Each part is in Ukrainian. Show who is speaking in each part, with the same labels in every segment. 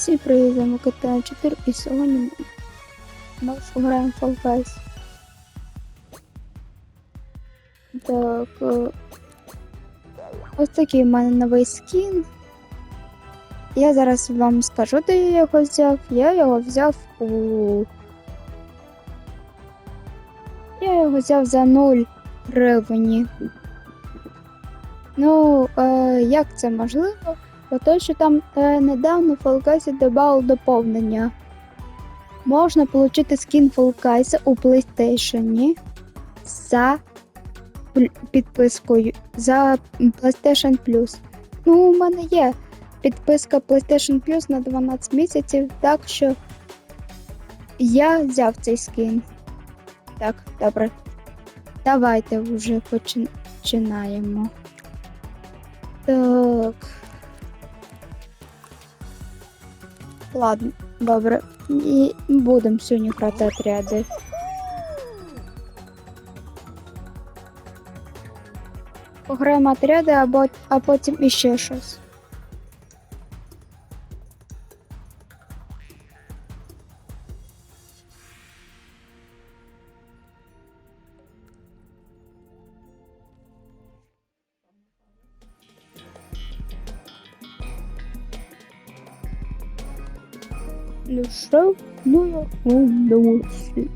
Speaker 1: Всі приїздимо GTA 4 і сьогодні ми граємо Fall Guys. Так. е, Ось такий в мене новий скін. Я зараз вам скажу, де я його взяв. Я його взяв у. Я його взяв за 0 гривні. Ну, е, як це можливо? Бо то, що там е, недавно Guys додали доповнення. Можна отримати скін Fall у PlayStation за підпискою за PlayStation Plus. Ну, у мене є підписка PlayStation Plus на 12 місяців, так що я взяв цей скін. Так, добре. Давайте вже починаємо. Так. Ладно, добре. І будемо сьогодні грати отряди. Пограємо отряди, або, а потім іще щось. Душевную удовольствие.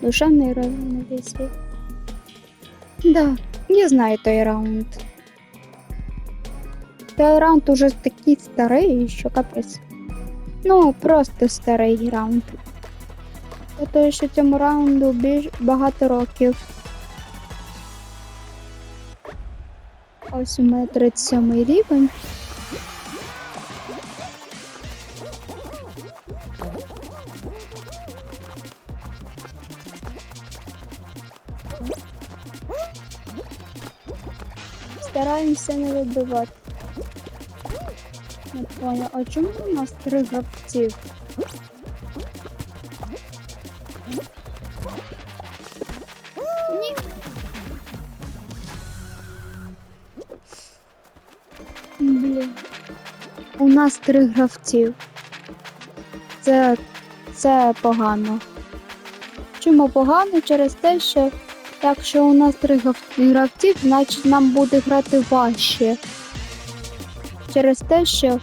Speaker 1: Душевный равновесие. Да, я знаю той раунд. Той раунд уже такий старий, що капець. Ну, просто старий раунд. Тому що цьому раунду більш багато років. Ось у мене 37 рівень. Стараємося не вибивати. Не понял, а чому у нас три гравців? Ні. Блін. У нас три гравців. Це, це погано. Чому погано? Через те, що якщо у нас три гравців, значить нам буде грати важче. Через те, що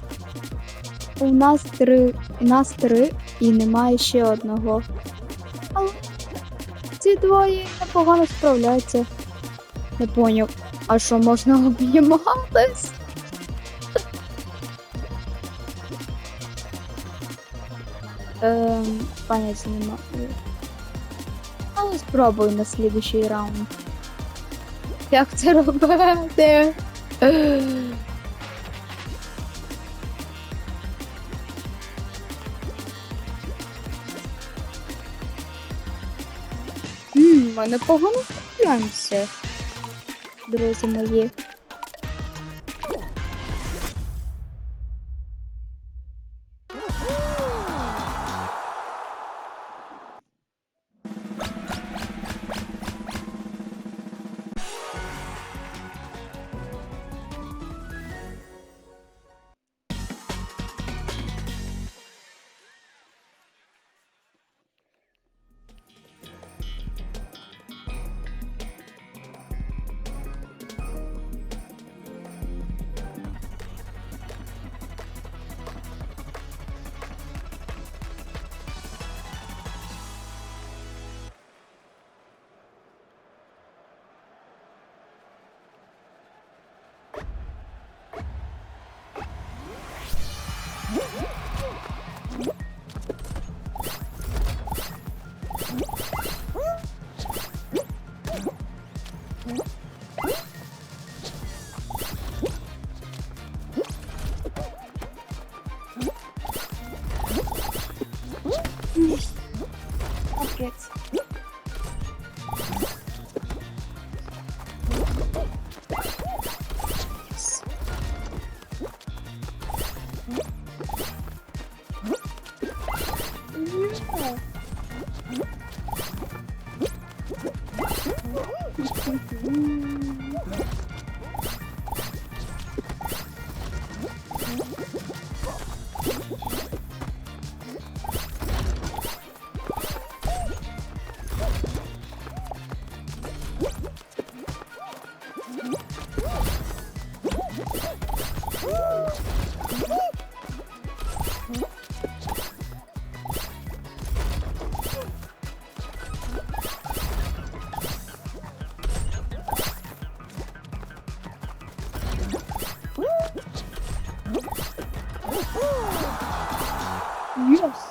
Speaker 1: у нас три, у нас три і немає ще одного. Але ці двоє непогано справляються. Не поняв. А що можна обійматись? Ем, поняття немає. Але спробуй на слідущий раунд. Як це робити? Ммм, ми непогано купляємося, друзі мої. Mm-hmm. Yes.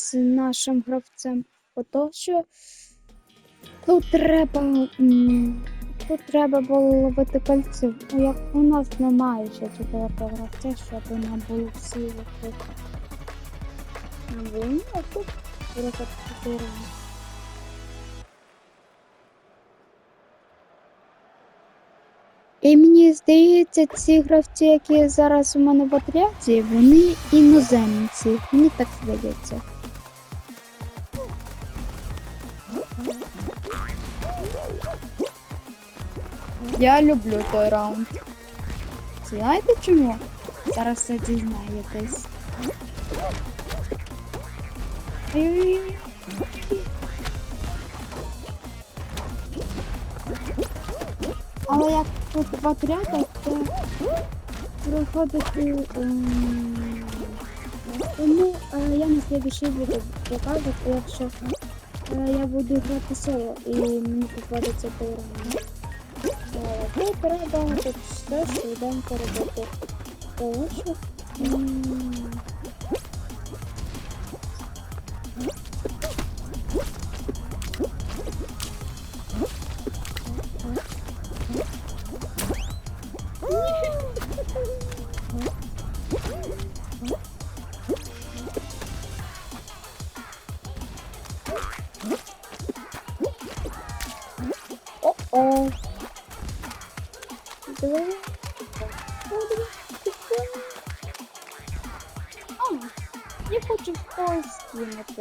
Speaker 1: Якимось нашим гравцем, бо то, що тут треба, тут треба було ловити кольців. Як у нас немає ще четвертого гравця, щоб нам було всі ловити. Нам було ну, тут рекорд 4. І мені здається, ці гравці, які зараз у мене в отряді, вони іноземці. Мені так здається. Я люблю той раунд. Знаєте чому? Зараз все дізнаєтесь. Але як тут в отрядах, то проходити. ем, Тому е, я на слідчий буду показувати, якщо е, я буду грати соло і мені попадеться той раунд. Треба тут все швиденько робити. Тому що.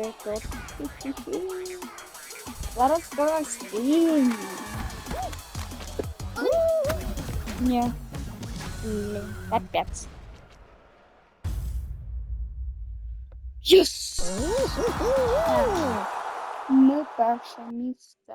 Speaker 1: Хі-хі-хі. Зараз скину. Ні. Блін, капець. Єс! Ми перше місце.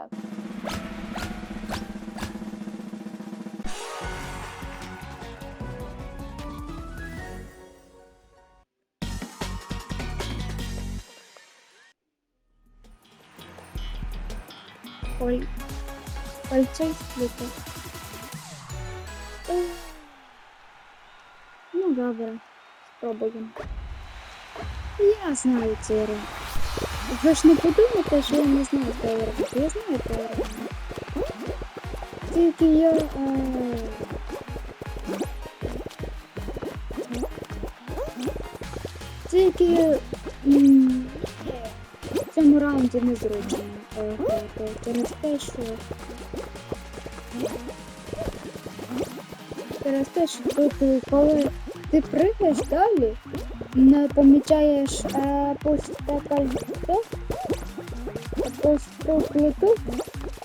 Speaker 1: Ой, поліцейський. Е, Ну, добре, спробуємо. Я знаю цей ринок. Ви ж не подумайте, що я не знаю цей. Я знаю цей. Тільки я... Е... Тільки... В цьому раунді незручно е, грати через те, що через те, що тут, е, коли ти пригаєш далі, не помічаєш е, пусте пусту плиту,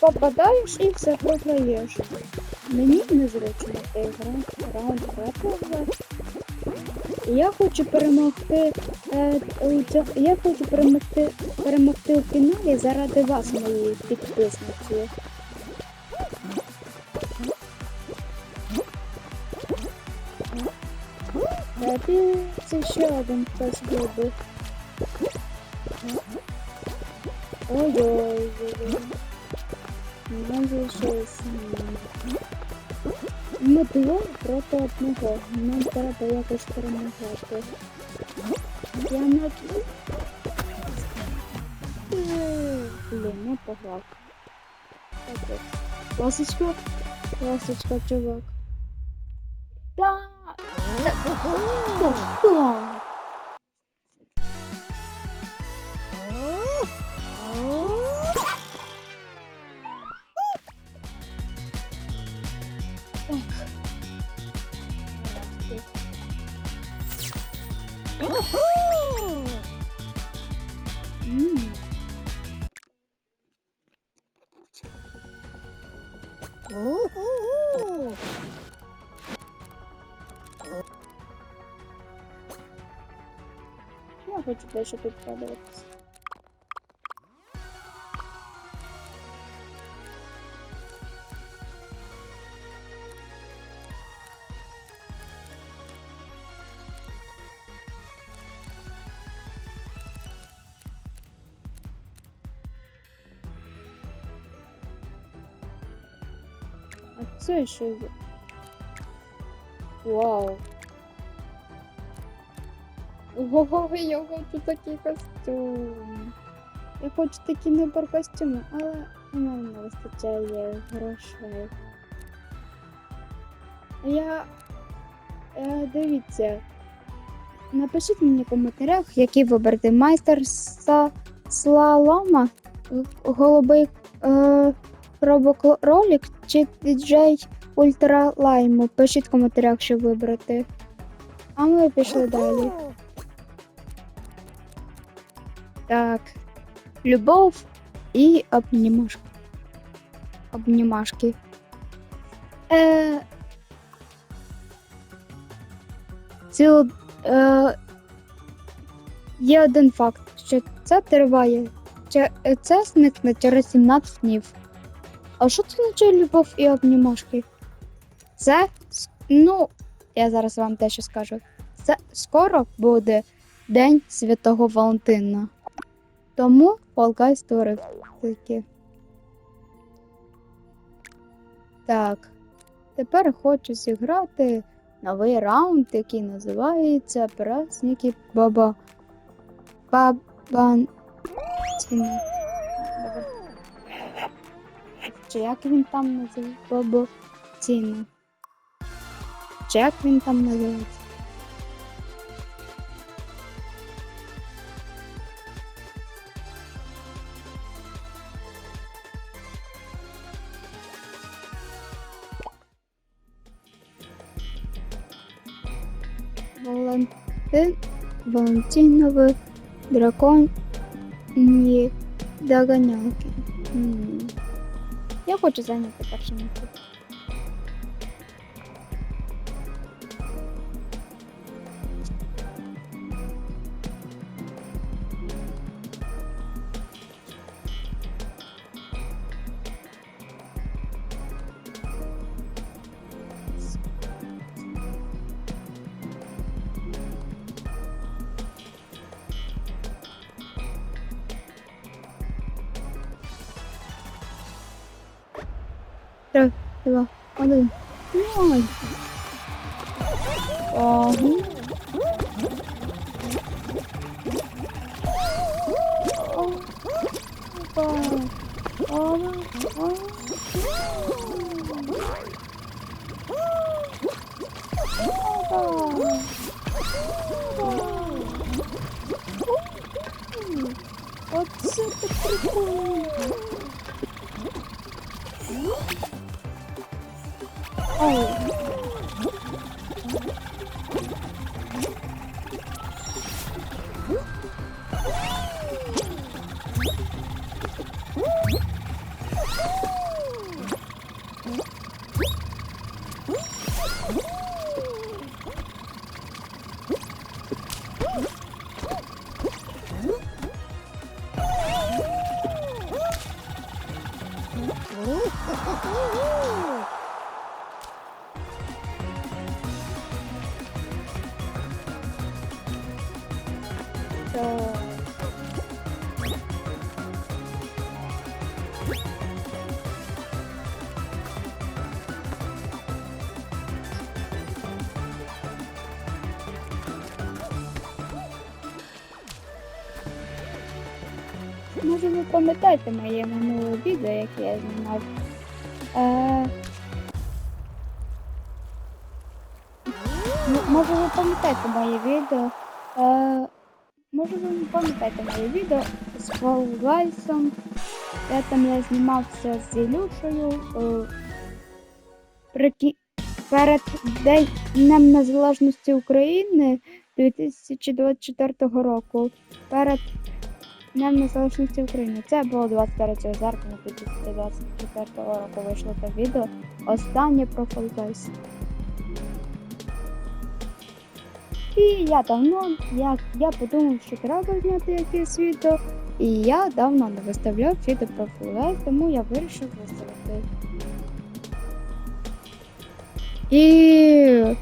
Speaker 1: попадаєш і все програєш. Мені незручно цей гра- раунд грати. Я хочу перемогти. Е, у цьо- я хочу перемогти, перемогти у фіналі заради вас, мої підписниці. Е, ти це ще один хтось вибив. Ой-ой-ой. Майже щось. Ми двоє проти одного. Нам треба якось перемагати. Я не... Блін, не пограв. Капець. Ласочка. Ласочка, чувак. Да. Да, Я хочу дещо тут подивитися. Це що. Вау. Ого, я хочу такий костюм. Я хочу такі набор костюмів, але у не вистачає грошей. Я. Е, дивіться. Напишіть мені в коментарях, який вибрати майстер слалома, голубий е, робокролік чи діджей ультралайму. Пишіть в коментарях, що вибрати. А ми пішли далі. Так. Любов і обнімашки. Обнімашки. Е... Ціл... Е... Є один факт, що це триває. Е, Це зникне через 17 днів. А що це означає любов і обнімашки? Це, ну, я зараз вам дещо скажу. Це скоро буде День Святого Валентина. Тому Полгай створив. Так. Тепер хочу зіграти новий раунд, який називається Праздники Баба. Бабан. Чи як він там? Бабо Ціни. Чи як він там називається? Валентин, Валентинові драконні доганялки. М. Я хочу зайняти перше місце. 그래, 대박. 완전 훌륭한 거 있어. 와, 어찌 어떻게 Так. Пам'ятаєте моє минуле відео, яке я знімав. Е... Може, ви пам'ятаєте моє відео. Е... Може, ви не пам'ятаєте моє відео з Фолгайсом. Я там я знімався з Ілюшею. Е... Прики... Перед Днем Незалежності України 2024 року. Перед Днем Незалежності України. Це було 23 серпня 2024 року вийшло це відео. Останнє про Guys. І я давно, я, я подумав, що треба зняти якесь відео. І я давно не виставляв відео про Guys, тому я вирішив виставити. І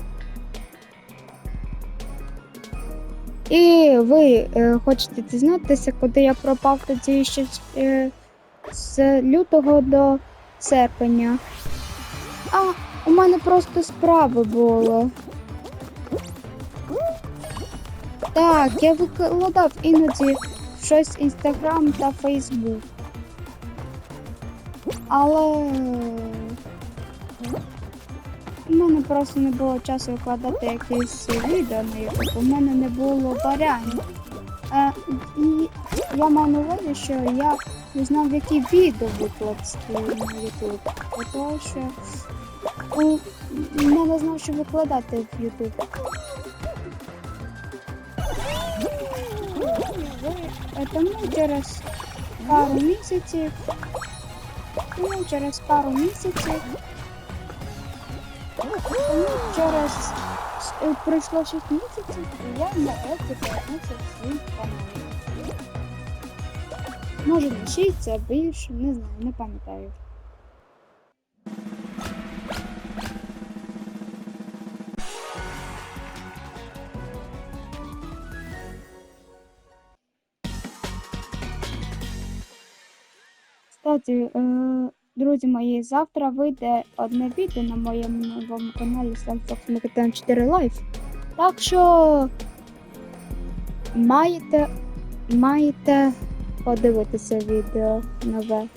Speaker 1: І ви е, хочете дізнатися, куди я пропав тоді ще е, з лютого до серпня. А, у мене просто справи були. Так, я викладав іноді щось Інстаграм та Фейсбук. Але у мене просто не було часу викладати якісь відео на YouTube. У мене не було варіантів. Е, і я маю на увазі, що я не знав, які відео викласти на YouTube. Тому що у, я не знав, що викладати в YouTube. Е, Тому через пару місяців, тому через пару місяців, через пройшло 6 місяців, і я нарешті повернувся в свій канал. Може не 6, це більше, не знаю, не пам'ятаю. Кстати, е, друзі мої, завтра вийде одне відео на моєму новому каналі Samsung Mekatan 4 Live. Так що маєте, маєте подивитися відео нове.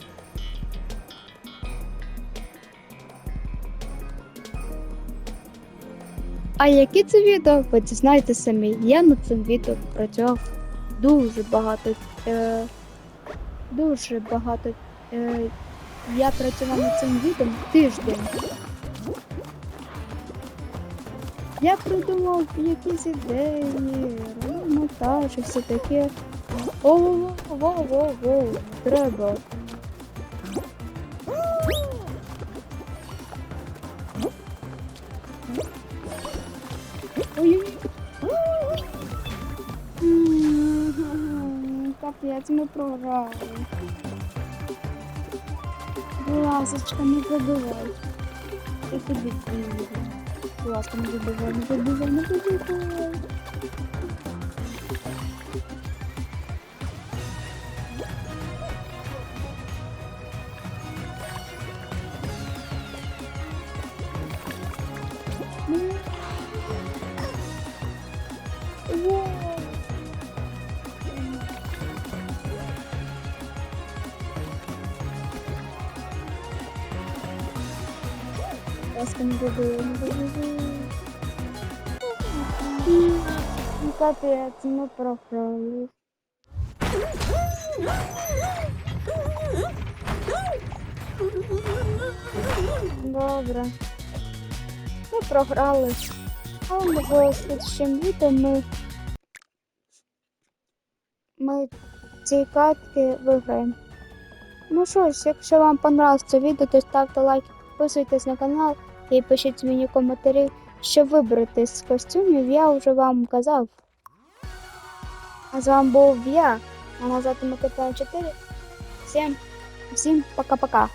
Speaker 1: А які це відео, ви дізнаєте самі. Я над цим відео працював дуже багато. Е, дуже багато. Е, я працював над цим відео тиждень. Я придумав якісь ідеї, монтаж і все таке. О, во, во, во, во, треба. Ой-ой. Капець, ми програли. Ласочка, не забывай. Тобі вірю. Ласка, не забывай, не забывай, не вибивай. Ну, капець, ми програли. Добре. Ми програли. Але можливо, слідчим відео ми, ми ці катки виграємо. Ну що ж, якщо вам понравилось це відео, то ставте лайк, підписуйтесь на канал і пишіть мені коментарі, що вибрати з костюмів, я вже вам казав. А з вами був я, а назад Микита 4. Всім, всім пока-пока.